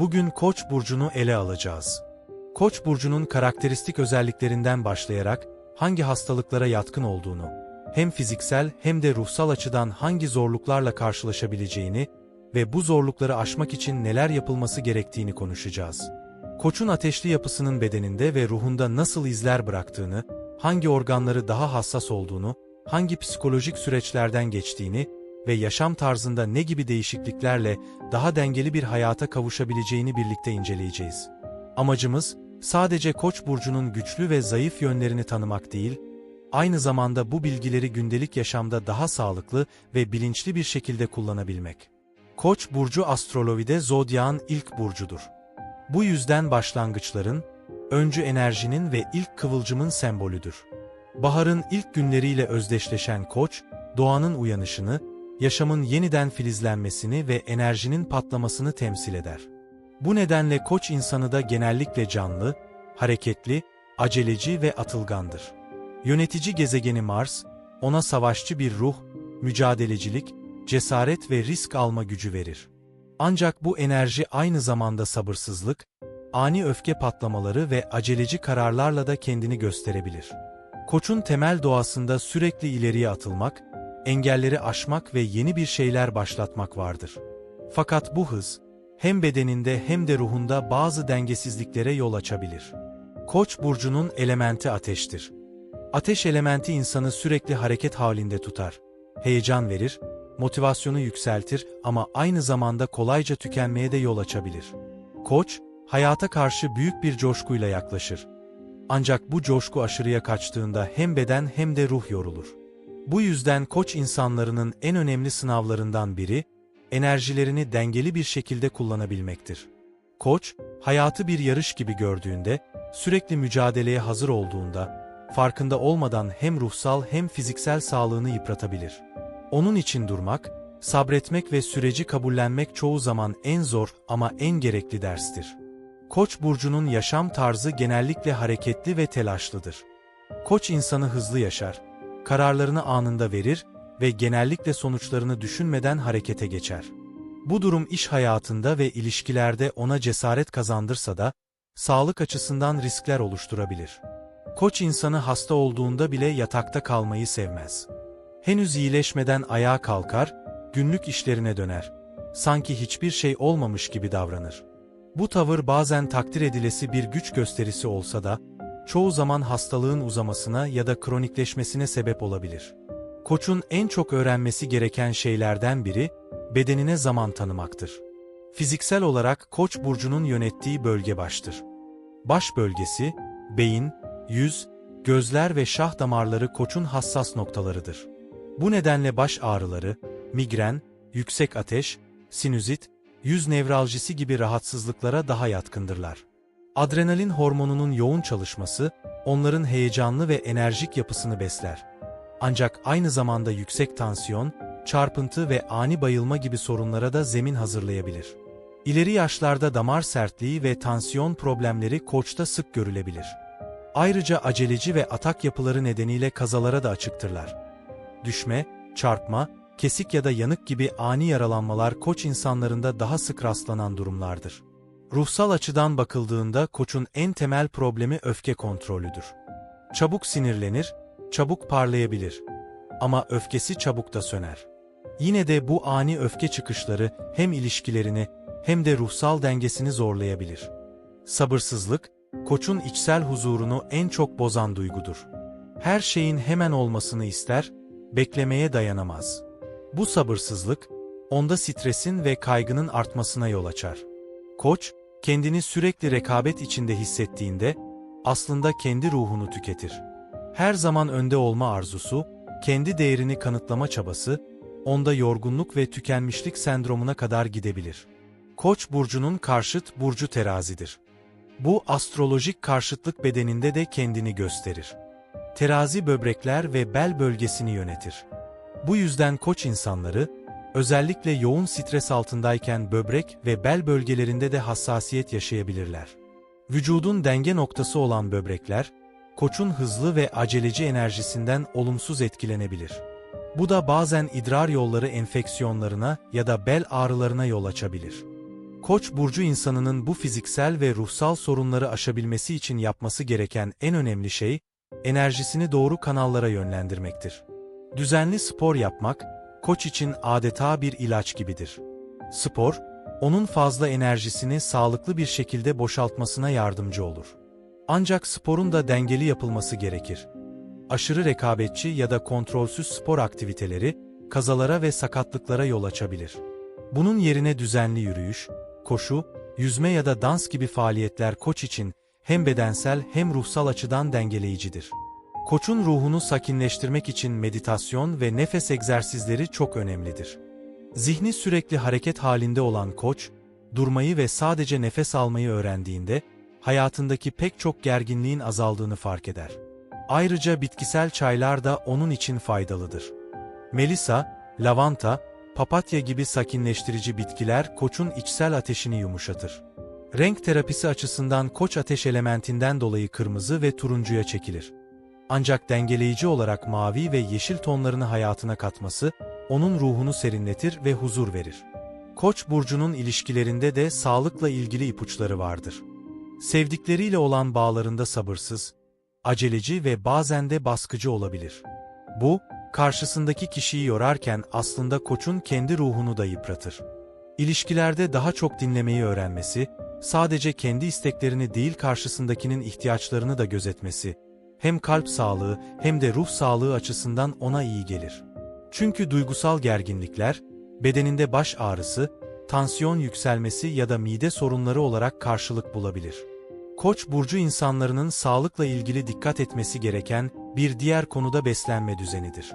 Bugün Koç burcunu ele alacağız. Koç burcunun karakteristik özelliklerinden başlayarak hangi hastalıklara yatkın olduğunu, hem fiziksel hem de ruhsal açıdan hangi zorluklarla karşılaşabileceğini ve bu zorlukları aşmak için neler yapılması gerektiğini konuşacağız. Koçun ateşli yapısının bedeninde ve ruhunda nasıl izler bıraktığını, hangi organları daha hassas olduğunu, hangi psikolojik süreçlerden geçtiğini ve yaşam tarzında ne gibi değişikliklerle daha dengeli bir hayata kavuşabileceğini birlikte inceleyeceğiz. Amacımız, sadece Koç burcunun güçlü ve zayıf yönlerini tanımak değil, aynı zamanda bu bilgileri gündelik yaşamda daha sağlıklı ve bilinçli bir şekilde kullanabilmek. Koç burcu astrolojide zodyağın ilk burcudur. Bu yüzden başlangıçların, öncü enerjinin ve ilk kıvılcımın sembolüdür. Baharın ilk günleriyle özdeşleşen Koç, doğanın uyanışını, yaşamın yeniden filizlenmesini ve enerjinin patlamasını temsil eder. Bu nedenle Koç insanı da genellikle canlı, hareketli, aceleci ve atılgandır. Yönetici gezegeni Mars, ona savaşçı bir ruh, mücadelecilik, cesaret ve risk alma gücü verir. Ancak bu enerji aynı zamanda sabırsızlık, ani öfke patlamaları ve aceleci kararlarla da kendini gösterebilir. Koç'un temel doğasında sürekli ileriye atılmak, engelleri aşmak ve yeni bir şeyler başlatmak vardır. Fakat bu hız, hem bedeninde hem de ruhunda bazı dengesizliklere yol açabilir. Koç burcunun elementi ateştir. Ateş elementi insanı sürekli hareket halinde tutar, heyecan verir, motivasyonu yükseltir ama aynı zamanda kolayca tükenmeye de yol açabilir. Koç, hayata karşı büyük bir coşkuyla yaklaşır. Ancak bu coşku aşırıya kaçtığında hem beden hem de ruh yorulur. Bu yüzden koç insanlarının en önemli sınavlarından biri, enerjilerini dengeli bir şekilde kullanabilmektir. Koç, hayatı bir yarış gibi gördüğünde, sürekli mücadeleye hazır olduğunda, farkında olmadan hem ruhsal hem fiziksel sağlığını yıpratabilir. Onun için durmak, sabretmek ve süreci kabullenmek çoğu zaman en zor ama en gerekli derstir. Koç burcunun yaşam tarzı genellikle hareketli ve telaşlıdır. Koç insanı hızlı yaşar, kararlarını anında verir ve genellikle sonuçlarını düşünmeden harekete geçer. Bu durum iş hayatında ve ilişkilerde ona cesaret kazandırsa da, sağlık açısından riskler oluşturabilir. Koç insanı hasta olduğunda bile yatakta kalmayı sevmez. Henüz iyileşmeden ayağa kalkar, günlük işlerine döner. Sanki hiçbir şey olmamış gibi davranır. Bu tavır bazen takdir edilesi bir güç gösterisi olsa da, çoğu zaman hastalığın uzamasına ya da kronikleşmesine sebep olabilir. Koçun en çok öğrenmesi gereken şeylerden biri, bedenine zaman tanımaktır. Fiziksel olarak Koç burcunun yönettiği bölge baştır. Baş bölgesi, beyin, yüz, gözler ve şah damarları Koç'un hassas noktalarıdır. Bu nedenle baş ağrıları, migren, yüksek ateş, sinüzit, yüz nevraljisi gibi rahatsızlıklara daha yatkındırlar. Adrenalin hormonunun yoğun çalışması, onların heyecanlı ve enerjik yapısını besler. Ancak aynı zamanda yüksek tansiyon, çarpıntı ve ani bayılma gibi sorunlara da zemin hazırlayabilir. İleri yaşlarda damar sertliği ve tansiyon problemleri koçta sık görülebilir. Ayrıca aceleci ve atak yapıları nedeniyle kazalara da açıktırlar. Düşme, çarpma, kesik ya da yanık gibi ani yaralanmalar koç insanlarında daha sık rastlanan durumlardır. Ruhsal açıdan bakıldığında koçun en temel problemi öfke kontrolüdür. Çabuk sinirlenir, çabuk parlayabilir. Ama öfkesi çabuk da söner. Yine de bu ani öfke çıkışları hem ilişkilerini hem de ruhsal dengesini zorlayabilir. Sabırsızlık, koçun içsel huzurunu en çok bozan duygudur. Her şeyin hemen olmasını ister, beklemeye dayanamaz. Bu sabırsızlık, onda stresin ve kaygının artmasına yol açar. Koç, kendini sürekli rekabet içinde hissettiğinde, aslında kendi ruhunu tüketir. Her zaman önde olma arzusu, kendi değerini kanıtlama çabası, onda yorgunluk ve tükenmişlik sendromuna kadar gidebilir. Koç burcunun karşıt burcu terazidir. Bu astrolojik karşıtlık bedeninde de kendini gösterir. Terazi böbrekler ve bel bölgesini yönetir. Bu yüzden koç insanları, özellikle yoğun stres altındayken böbrek ve bel bölgelerinde de hassasiyet yaşayabilirler. Vücudun denge noktası olan böbrekler, koçun hızlı ve aceleci enerjisinden olumsuz etkilenebilir. Bu da bazen idrar yolları enfeksiyonlarına ya da bel ağrılarına yol açabilir. Koç burcu insanının bu fiziksel ve ruhsal sorunları aşabilmesi için yapması gereken en önemli şey, enerjisini doğru kanallara yönlendirmektir. Düzenli spor yapmak, koç için adeta bir ilaç gibidir. Spor, onun fazla enerjisini sağlıklı bir şekilde boşaltmasına yardımcı olur. Ancak sporun da dengeli yapılması gerekir. Aşırı rekabetçi ya da kontrolsüz spor aktiviteleri, kazalara ve sakatlıklara yol açabilir. Bunun yerine düzenli yürüyüş, koşu, yüzme ya da dans gibi faaliyetler koç için hem bedensel hem ruhsal açıdan dengeleyicidir. Koçun ruhunu sakinleştirmek için meditasyon ve nefes egzersizleri çok önemlidir. Zihni sürekli hareket halinde olan koç, durmayı ve sadece nefes almayı öğrendiğinde, hayatındaki pek çok gerginliğin azaldığını fark eder. Ayrıca bitkisel çaylar da onun için faydalıdır. Melisa, lavanta, papatya gibi sakinleştirici bitkiler koçun içsel ateşini yumuşatır. Renk terapisi açısından koç ateş elementinden dolayı kırmızı ve turuncuya çekilir. Ancak dengeleyici olarak mavi ve yeşil tonlarını hayatına katması, onun ruhunu serinletir ve huzur verir. Koç burcunun ilişkilerinde de sağlıkla ilgili ipuçları vardır. Sevdikleriyle olan bağlarında sabırsız, aceleci ve bazen de baskıcı olabilir. Bu, karşısındaki kişiyi yorarken aslında koçun kendi ruhunu da yıpratır. İlişkilerde daha çok dinlemeyi öğrenmesi, sadece kendi isteklerini değil karşısındakinin ihtiyaçlarını da gözetmesi, hem kalp sağlığı hem de ruh sağlığı açısından ona iyi gelir. Çünkü duygusal gerginlikler, bedeninde baş ağrısı, tansiyon yükselmesi ya da mide sorunları olarak karşılık bulabilir. Koç burcu insanlarının sağlıkla ilgili dikkat etmesi gereken bir diğer konuda beslenme düzenidir.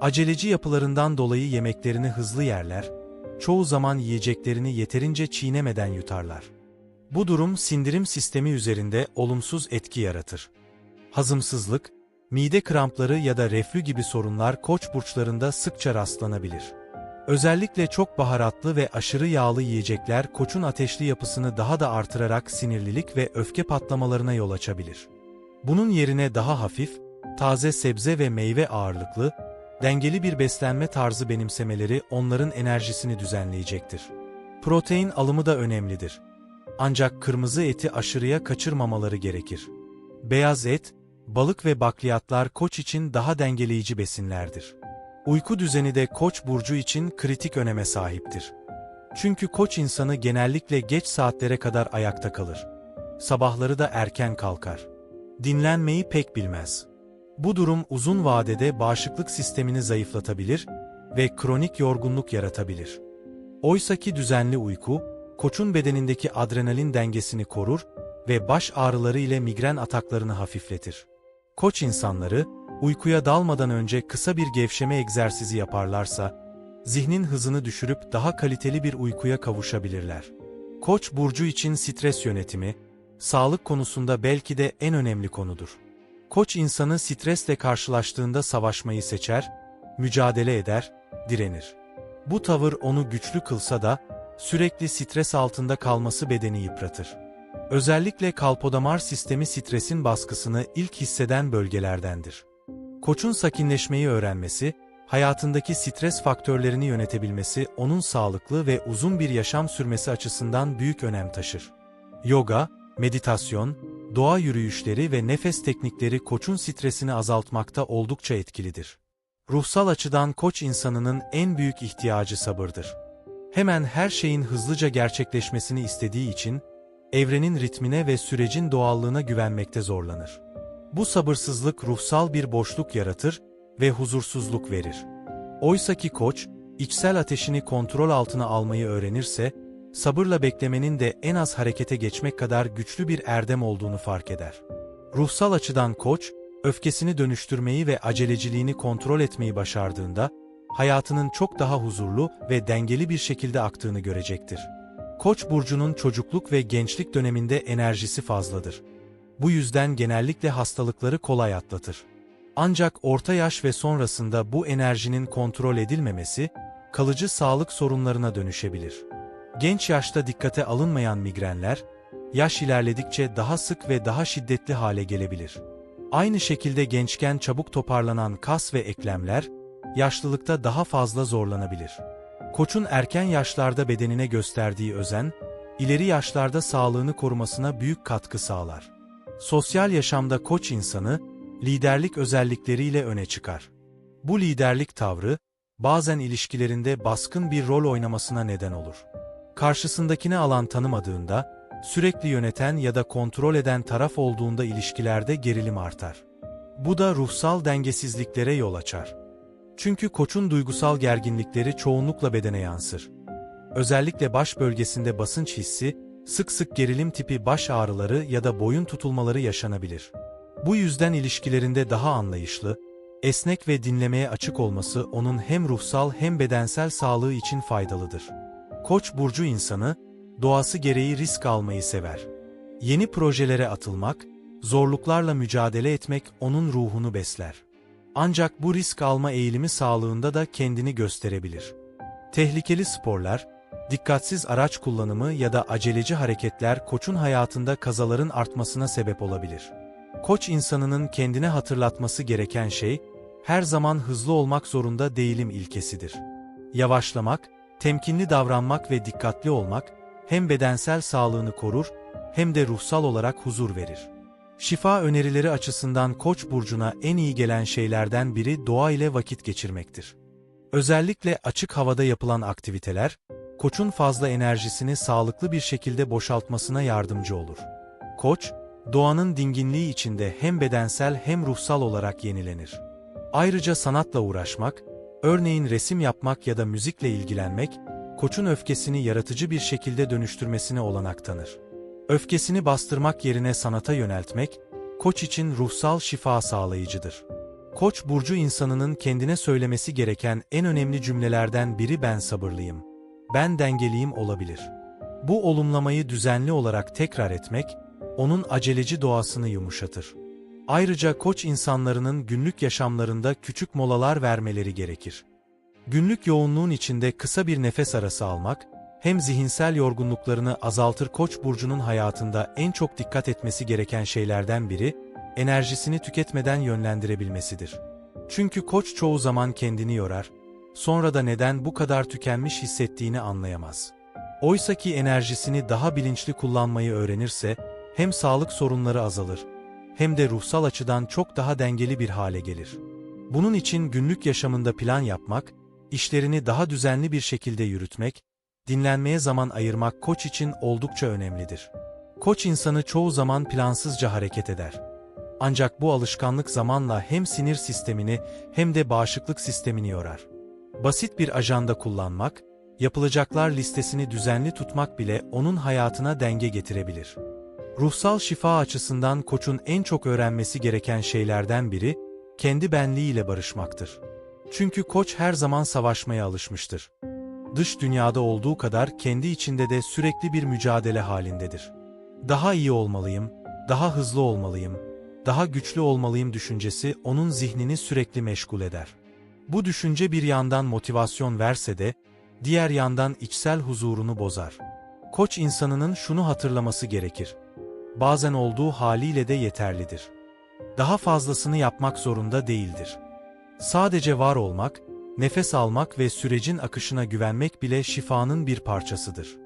Aceleci yapılarından dolayı yemeklerini hızlı yerler, çoğu zaman yiyeceklerini yeterince çiğnemeden yutarlar. Bu durum sindirim sistemi üzerinde olumsuz etki yaratır. Hazımsızlık, mide krampları ya da reflü gibi sorunlar koç burçlarında sıkça rastlanabilir. Özellikle çok baharatlı ve aşırı yağlı yiyecekler koçun ateşli yapısını daha da artırarak sinirlilik ve öfke patlamalarına yol açabilir. Bunun yerine daha hafif, taze sebze ve meyve ağırlıklı, dengeli bir beslenme tarzı benimsemeleri onların enerjisini düzenleyecektir. Protein alımı da önemlidir. Ancak kırmızı eti aşırıya kaçırmamaları gerekir. Beyaz et, balık ve bakliyatlar koç için daha dengeleyici besinlerdir. Uyku düzeni de koç burcu için kritik öneme sahiptir. Çünkü koç insanı genellikle geç saatlere kadar ayakta kalır. Sabahları da erken kalkar. Dinlenmeyi pek bilmez. Bu durum uzun vadede bağışıklık sistemini zayıflatabilir ve kronik yorgunluk yaratabilir. Oysaki düzenli uyku, koçun bedenindeki adrenalin dengesini korur ve baş ağrıları ile migren ataklarını hafifletir. Koç insanları, uykuya dalmadan önce kısa bir gevşeme egzersizi yaparlarsa, zihnin hızını düşürüp daha kaliteli bir uykuya kavuşabilirler. Koç burcu için stres yönetimi, sağlık konusunda belki de en önemli konudur. Koç insanı stresle karşılaştığında savaşmayı seçer, mücadele eder, direnir. Bu tavır onu güçlü kılsa da, sürekli stres altında kalması bedeni yıpratır. Özellikle kalpodamar sistemi stresin baskısını ilk hisseden bölgelerdendir. Koçun sakinleşmeyi öğrenmesi, hayatındaki stres faktörlerini yönetebilmesi onun sağlıklı ve uzun bir yaşam sürmesi açısından büyük önem taşır. Yoga, meditasyon, doğa yürüyüşleri ve nefes teknikleri koçun stresini azaltmakta oldukça etkilidir. Ruhsal açıdan koç insanının en büyük ihtiyacı sabırdır. Hemen her şeyin hızlıca gerçekleşmesini istediği için, evrenin ritmine ve sürecin doğallığına güvenmekte zorlanır. Bu sabırsızlık ruhsal bir boşluk yaratır ve huzursuzluk verir. Oysaki koç, içsel ateşini kontrol altına almayı öğrenirse, sabırla beklemenin de en az harekete geçmek kadar güçlü bir erdem olduğunu fark eder. Ruhsal açıdan koç, öfkesini dönüştürmeyi ve aceleciliğini kontrol etmeyi başardığında, hayatının çok daha huzurlu ve dengeli bir şekilde aktığını görecektir. Koç burcunun çocukluk ve gençlik döneminde enerjisi fazladır. Bu yüzden genellikle hastalıkları kolay atlatır. Ancak orta yaş ve sonrasında bu enerjinin kontrol edilmemesi, kalıcı sağlık sorunlarına dönüşebilir. Genç yaşta dikkate alınmayan migrenler, yaş ilerledikçe daha sık ve daha şiddetli hale gelebilir. Aynı şekilde gençken çabuk toparlanan kas ve eklemler, yaşlılıkta daha fazla zorlanabilir. Koçun erken yaşlarda bedenine gösterdiği özen, ileri yaşlarda sağlığını korumasına büyük katkı sağlar. Sosyal yaşamda koç insanı, liderlik özellikleriyle öne çıkar. Bu liderlik tavrı, bazen ilişkilerinde baskın bir rol oynamasına neden olur. Karşısındakine alan tanımadığında, sürekli yöneten ya da kontrol eden taraf olduğunda ilişkilerde gerilim artar. Bu da ruhsal dengesizliklere yol açar. Çünkü koçun duygusal gerginlikleri çoğunlukla bedene yansır. Özellikle baş bölgesinde basınç hissi, sık sık gerilim tipi baş ağrıları ya da boyun tutulmaları yaşanabilir. Bu yüzden ilişkilerinde daha anlayışlı, esnek ve dinlemeye açık olması onun hem ruhsal hem bedensel sağlığı için faydalıdır. Koç burcu insanı, doğası gereği risk almayı sever. Yeni projelere atılmak, zorluklarla mücadele etmek onun ruhunu besler. Ancak bu risk alma eğilimi sağlığında da kendini gösterebilir. Tehlikeli sporlar, dikkatsiz araç kullanımı ya da aceleci hareketler koçun hayatında kazaların artmasına sebep olabilir. Koç insanının kendine hatırlatması gereken şey, her zaman hızlı olmak zorunda değilim ilkesidir. Yavaşlamak, temkinli davranmak ve dikkatli olmak, hem bedensel sağlığını korur, hem de ruhsal olarak huzur verir. Şifa önerileri açısından Koç burcuna en iyi gelen şeylerden biri doğa ile vakit geçirmektir. Özellikle açık havada yapılan aktiviteler, Koç'un fazla enerjisini sağlıklı bir şekilde boşaltmasına yardımcı olur. Koç, doğanın dinginliği içinde hem bedensel hem ruhsal olarak yenilenir. Ayrıca sanatla uğraşmak, örneğin resim yapmak ya da müzikle ilgilenmek, Koç'un öfkesini yaratıcı bir şekilde dönüştürmesine olanak tanır. Öfkesini bastırmak yerine sanata yöneltmek, Koç için ruhsal şifa sağlayıcıdır. Koç burcu insanının kendine söylemesi gereken en önemli cümlelerden biri ben sabırlıyım. Ben dengeliyim olabilir. Bu olumlamayı düzenli olarak tekrar etmek, onun aceleci doğasını yumuşatır. Ayrıca koç insanlarının günlük yaşamlarında küçük molalar vermeleri gerekir. Günlük yoğunluğun içinde kısa bir nefes arası almak, hem zihinsel yorgunluklarını azaltır Koç burcunun hayatında en çok dikkat etmesi gereken şeylerden biri, enerjisini tüketmeden yönlendirebilmesidir. Çünkü Koç çoğu zaman kendini yorar, sonra da neden bu kadar tükenmiş hissettiğini anlayamaz. Oysa ki enerjisini daha bilinçli kullanmayı öğrenirse, hem sağlık sorunları azalır, hem de ruhsal açıdan çok daha dengeli bir hale gelir. Bunun için günlük yaşamında plan yapmak, işlerini daha düzenli bir şekilde yürütmek, dinlenmeye zaman ayırmak koç için oldukça önemlidir. Koç insanı çoğu zaman plansızca hareket eder. Ancak bu alışkanlık zamanla hem sinir sistemini hem de bağışıklık sistemini yorar. Basit bir ajanda kullanmak, yapılacaklar listesini düzenli tutmak bile onun hayatına denge getirebilir. Ruhsal şifa açısından koçun en çok öğrenmesi gereken şeylerden biri, kendi benliğiyle barışmaktır. Çünkü koç her zaman savaşmaya alışmıştır. Dış dünyada olduğu kadar kendi içinde de sürekli bir mücadele halindedir. Daha iyi olmalıyım, daha hızlı olmalıyım, daha güçlü olmalıyım düşüncesi onun zihnini sürekli meşgul eder. Bu düşünce bir yandan motivasyon verse de, diğer yandan içsel huzurunu bozar. Koç insanının şunu hatırlaması gerekir. Bazen olduğu haliyle de yeterlidir. Daha fazlasını yapmak zorunda değildir. Sadece var olmak, nefes almak ve sürecin akışına güvenmek bile şifanın bir parçasıdır.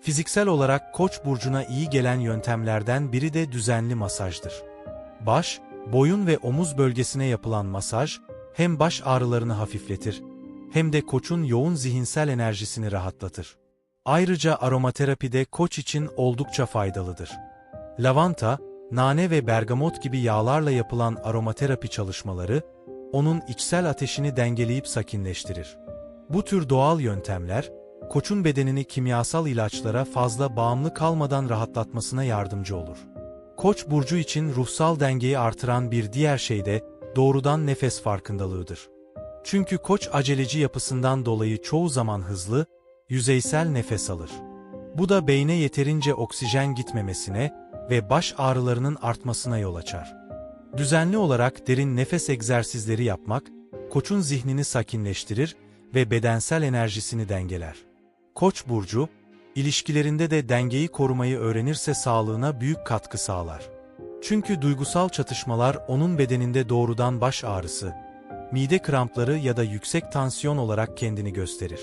Fiziksel olarak Koç burcuna iyi gelen yöntemlerden biri de düzenli masajdır. Baş, boyun ve omuz bölgesine yapılan masaj hem baş ağrılarını hafifletir hem de Koç'un yoğun zihinsel enerjisini rahatlatır. Ayrıca aromaterapi de Koç için oldukça faydalıdır. Lavanta, nane ve bergamot gibi yağlarla yapılan aromaterapi çalışmaları onun içsel ateşini dengeleyip sakinleştirir. Bu tür doğal yöntemler, koçun bedenini kimyasal ilaçlara fazla bağımlı kalmadan rahatlatmasına yardımcı olur. Koç burcu için ruhsal dengeyi artıran bir diğer şey de doğrudan nefes farkındalığıdır. Çünkü koç aceleci yapısından dolayı çoğu zaman hızlı, yüzeysel nefes alır. Bu da beyne yeterince oksijen gitmemesine ve baş ağrılarının artmasına yol açar. Düzenli olarak derin nefes egzersizleri yapmak, koçun zihnini sakinleştirir ve bedensel enerjisini dengeler. Koç burcu, ilişkilerinde de dengeyi korumayı öğrenirse sağlığına büyük katkı sağlar. Çünkü duygusal çatışmalar onun bedeninde doğrudan baş ağrısı, mide krampları ya da yüksek tansiyon olarak kendini gösterir.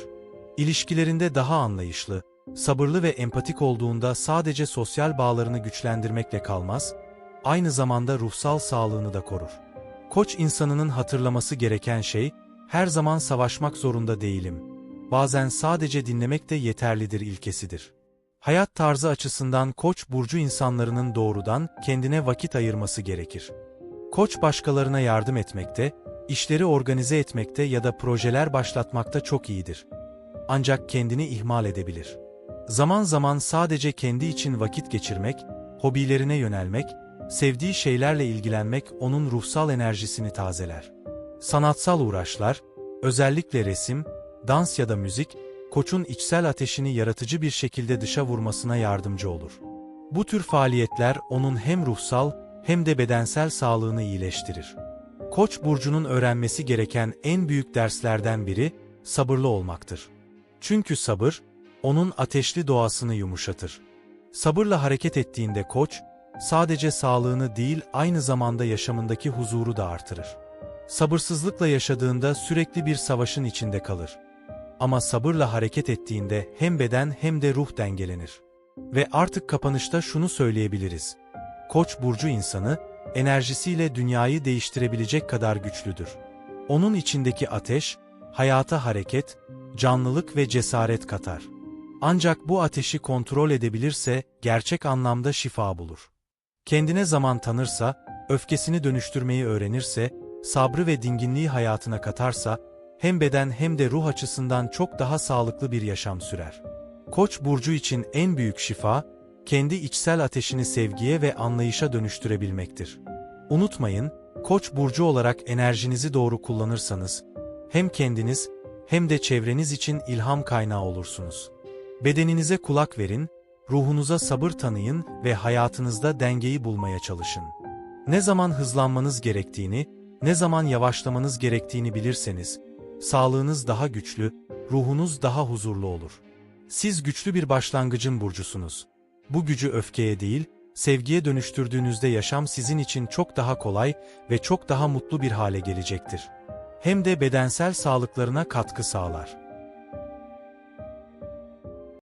İlişkilerinde daha anlayışlı, sabırlı ve empatik olduğunda sadece sosyal bağlarını güçlendirmekle kalmaz, aynı zamanda ruhsal sağlığını da korur. Koç insanının hatırlaması gereken şey, her zaman savaşmak zorunda değilim. Bazen sadece dinlemek de yeterlidir ilkesidir. Hayat tarzı açısından Koç burcu insanlarının doğrudan kendine vakit ayırması gerekir. Koç başkalarına yardım etmekte, işleri organize etmekte ya da projeler başlatmakta çok iyidir. Ancak kendini ihmal edebilir. Zaman zaman sadece kendi için vakit geçirmek, hobilerine yönelmek, sevdiği şeylerle ilgilenmek onun ruhsal enerjisini tazeler. Sanatsal uğraşlar, özellikle resim, dans ya da müzik, koçun içsel ateşini yaratıcı bir şekilde dışa vurmasına yardımcı olur. Bu tür faaliyetler onun hem ruhsal hem de bedensel sağlığını iyileştirir. Koç burcunun öğrenmesi gereken en büyük derslerden biri sabırlı olmaktır. Çünkü sabır onun ateşli doğasını yumuşatır. Sabırla hareket ettiğinde koç sadece sağlığını değil aynı zamanda yaşamındaki huzuru da artırır. Sabırsızlıkla yaşadığında sürekli bir savaşın içinde kalır. Ama sabırla hareket ettiğinde hem beden hem de ruh dengelenir. Ve artık kapanışta şunu söyleyebiliriz. Koç burcu insanı, enerjisiyle dünyayı değiştirebilecek kadar güçlüdür. Onun içindeki ateş, hayata hareket, canlılık ve cesaret katar. Ancak bu ateşi kontrol edebilirse gerçek anlamda şifa bulur. Kendine zaman tanırsa, öfkesini dönüştürmeyi öğrenirse, sabrı ve dinginliği hayatına katarsa, hem beden hem de ruh açısından çok daha sağlıklı bir yaşam sürer. Koç burcu için en büyük şifa, kendi içsel ateşini sevgiye ve anlayışa dönüştürebilmektir. Unutmayın, Koç burcu olarak enerjinizi doğru kullanırsanız, hem kendiniz hem de çevreniz için ilham kaynağı olursunuz. Bedeninize kulak verin, ruhunuza sabır tanıyın ve hayatınızda dengeyi bulmaya çalışın. Ne zaman hızlanmanız gerektiğini, ne zaman yavaşlamanız gerektiğini bilirseniz, sağlığınız daha güçlü, ruhunuz daha huzurlu olur. Siz güçlü bir başlangıcın burcusunuz. Bu gücü öfkeye değil, sevgiye dönüştürdüğünüzde yaşam sizin için çok daha kolay ve çok daha mutlu bir hale gelecektir. Hem de bedensel sağlıklarına katkı sağlar.